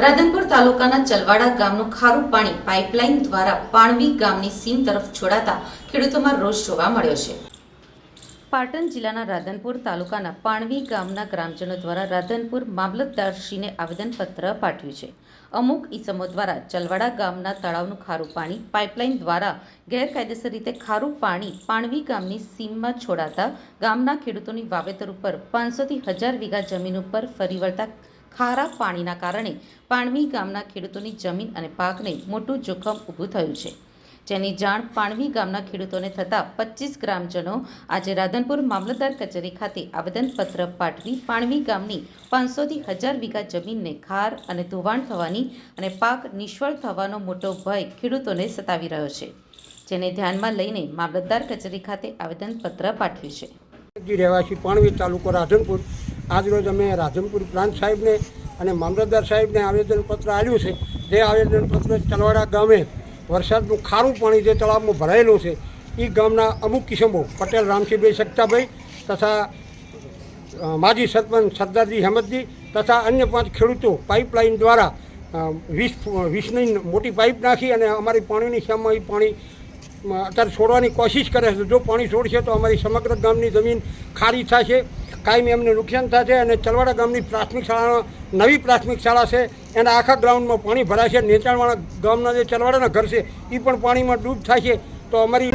રાધનપુર તાલુકાના ચલવાડા ગામનું ખારું પાણી પાઇપલાઇન દ્વારા પાણવી ગામની સીમ તરફ છોડાતા ખેડૂતોમાં રોષ જોવા મળ્યો છે. પાટણ જિલ્લાના રાધનપુર તાલુકાના પાણવી ગામના ગ્રામજનો દ્વારા રાધનપુર મામલતદારશ્રીને આવેદનપત્ર પાઠવ્યું છે. અમુક ઈસમો દ્વારા ચલવાડા ગામના તળાવનું ખારું પાણી પાઇપલાઇન દ્વારા ગેરકાયદેસર રીતે ખારું પાણી પાણવી ગામની સીમમાં છોડાતા ગામના ખેડૂતોની વાવેતર ઉપર પાંચસોથી હજાર વીઘા જમીન ઉપર ફરી વળતા ખારા પાણીના કારણે પાણવી ગામના ખેડૂતોની જમીન અને પાકને મોટું જોખમ ઊભું થયું છે. જેની જાણ પાણવી ગામના ખેડૂતોને થતાં પચીસ ગ્રામજનો આજે રાધનપુર મામલતદાર કચેરી ખાતે આવેદનપત્ર પાઠવી પાણવી ગામની પાંચસોથી હજાર વીઘા જમીનને ખાર અને ધોવાણ થવાની અને પાક નિષ્ફળ થવાનો મોટો ભય ખેડૂતોને સતાવી રહ્યો છે, જેને ધ્યાનમાં લઈને મામલતદાર કચેરી ખાતે આવેદનપત્ર પાઠવ્યું છે. રહેવાસી પાણવી તાલુકો રાધનપુર આજરોજ અમે રાધનપુર પ્રાંત સાહેબને અને મામલતદાર સાહેબને આવેદનપત્ર આવ્યું છે. જે આવેદનપત્ર ચલવાડા ગામે વરસાદનું ખારું પાણી જે તળાવમાં ભરાયેલું છે એ ગામના અમુક કિસમો, પટેલ, રામસિંહભાઈ સક્તાભાઈ તથા માજી સરપંચ સરદારજી હેમતજી તથા અન્ય પાંચ ખેડૂતો પાઇપલાઇન દ્વારા વીસ વીસની મોટી પાઇપ નાખી અને અમારી પાણીની સામે એ પાણી અત્યારે છોડવાની કોશિશ કરે છે. જો પાણી છોડશે તો અમારી સમગ્ર ગામની જમીન ખાલી થશે, કાયમી એમને નુકસાન થશે અને ચલવાડા ગામની પ્રાથમિક શાળામાં નવી પ્રાથમિક શાળા છે, એના આખા ગ્રાઉન્ડમાં પાણી ભરાશે. નેચાણવાળા ગામના જે ચલવાડાના ઘર છે એ પણ પાણીમાં ડૂબ થશે. તો અમારી